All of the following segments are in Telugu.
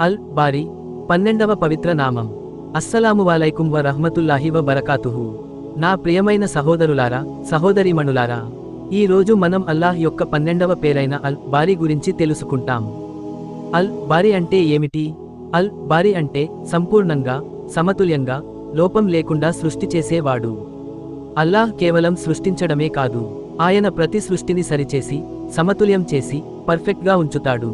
అల్ బారి పన్నెండవ పవిత్ర నామం. అస్సలాము వాలైకుం వ రహ్మతుల్లాహి వ బరకాతుహు నా ప్రియమైన సహోదరులారా సహోదరీమణులారా ఈ రోజు మనం అల్లాహ్ యొక్క పన్నెండవ పేరైన అల్ బారి గురించి తెలుసుకుంటాం. అల్ బారి అంటే ఏమిటి? అల్ బారి అంటే సంపూర్ణంగా సమతుల్యంగా లోపం లేకుండా సృష్టి చేసేవాడు. అల్లాహ్ కేవలం సృష్టించడమే కాదు ఆయన ప్రతి సృష్టిని సరిచేసి సమతుల్యం చేసి పర్ఫెక్ట్గా ఉంచుతాడు.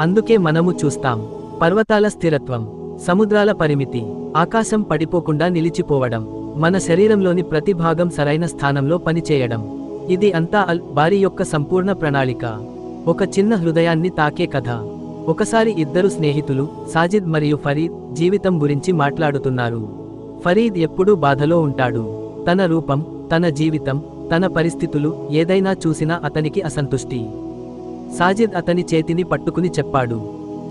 అందుకే మనము చూస్తాం. పర్వతాల స్థిరత్వం సముద్రాల పరిమితి ఆకాశం పడిపోకుండా నిలిచిపోవడం మన శరీరంలోని ప్రతి భాగం సరైన స్థానంలో పనిచేయడం. ఇది అంతా అల్ బారి యొక్క సంపూర్ణ ప్రణాళిక. ఒక చిన్న హృదయాన్ని తాకే కథ. ఒకసారి ఇద్దరు స్నేహితులు సాజిద్ మరియు ఫరీద్ జీవితం గురించి మాట్లాడుతున్నారు. ఫరీద్ ఎప్పుడూ బాధలో ఉంటాడు. తన రూపం తన జీవితం తన పరిస్థితులు ఏదైనా చూసినా అతనికి అసంతుష్టి. సాజిద్ అతని చేతిని పట్టుకుని చెప్పాడు.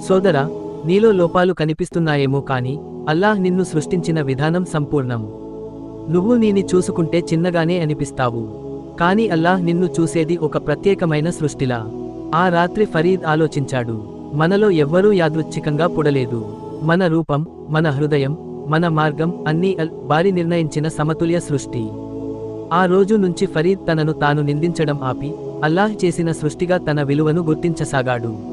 సోదరా నీలో లోపాలు కనిపిస్తున్నాయేమో కాని అల్లాహ్ నిన్ను సృష్టించిన విధానం సంపూర్ణం. నువ్వు నీని చూసుకుంటే చిన్నగానే అనిపిస్తావు. కాని అల్లాహ్ నిన్ను చూసేది ఒక ప్రత్యేకమైన సృష్టిలా. ఆ రాత్రి ఫరీద్ ఆలోచించాడు. మనలో ఎవ్వరూ యాదృచ్ఛికంగా పుడలేదు. మన రూపం మన హృదయం మన మార్గం అన్నీ అల్ బారి నిర్ణయించిన సమతుల్య సృష్టి. ఆ రోజు నుంచి ఫరీద్ తనను తాను నిందించడం ఆపి అల్లాహ్ చేసిన సృష్టిగా తన విలువను గుర్తించసాగాడు.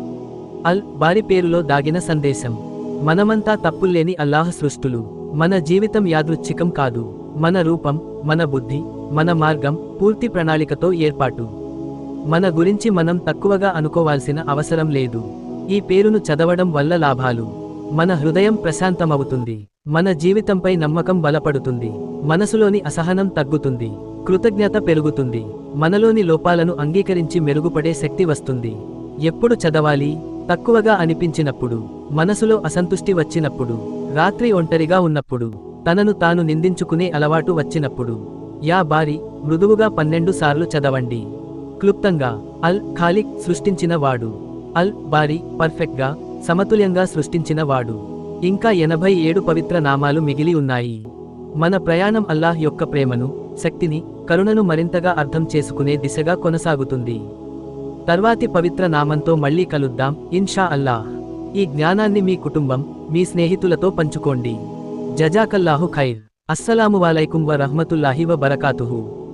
అల్ బారి పేరులో దాగిన సందేశం. మనమంతా తప్పుల్లేని అల్లాహ్ సృష్టులు. మన జీవితం యాదృచ్ఛికం కాదు. మన రూపం మన బుద్ధి మన మార్గం పూర్తి ప్రణాళికతో ఏర్పాటు. మన గురించి మనం తక్కువగా అనుకోవాల్సిన అవసరం లేదు. ఈ పేరును చదవడం వల్ల లాభాలు. మన హృదయం ప్రశాంతమవుతుంది. మన జీవితంపై నమ్మకం బలపడుతుంది. మనసులోని అసహనం తగ్గుతుంది. కృతజ్ఞత పెరుగుతుంది. మనలోని లోపాలను అంగీకరించి మెరుగుపడే శక్తి వస్తుంది. ఎప్పుడు చదవాలి? తక్కువగా అనిపించినప్పుడు మనసులో అసంతుష్టి వచ్చినప్పుడు రాత్రి ఒంటరిగా ఉన్నప్పుడు తనను తాను నిందించుకునే అలవాటు వచ్చినప్పుడు యా బారి మృదువుగా పన్నెండు సార్లు చదవండి. క్లుప్తంగా అల్ ఖాలిక్ సృష్టించిన వాడు. అల్ బారి పర్ఫెక్ట్గా సమతుల్యంగా సృష్టించిన వాడు. ఇంకా ఎనభై ఏడు పవిత్ర నామాలు మిగిలి ఉన్నాయి. మన ప్రయాణం అల్లాహ్ యొక్క ప్రేమను శక్తిని కరుణను మరింతగా అర్థం చేసుకునే దిశగా కొనసాగుతుంది. తర్వాతి పవిత్ర నామంతో మళ్ళీ కలుద్దాం ఇన్షా అల్లాహ్. ఈ జ్ఞానాన్ని మీ కుటుంబం మీ స్నేహితులతో పంచుకోండి. జజాకల్లాహు ఖైర్. అస్సలాము వాలైకుం వ రహ్మతుల్లాహి వ బరకాతుహు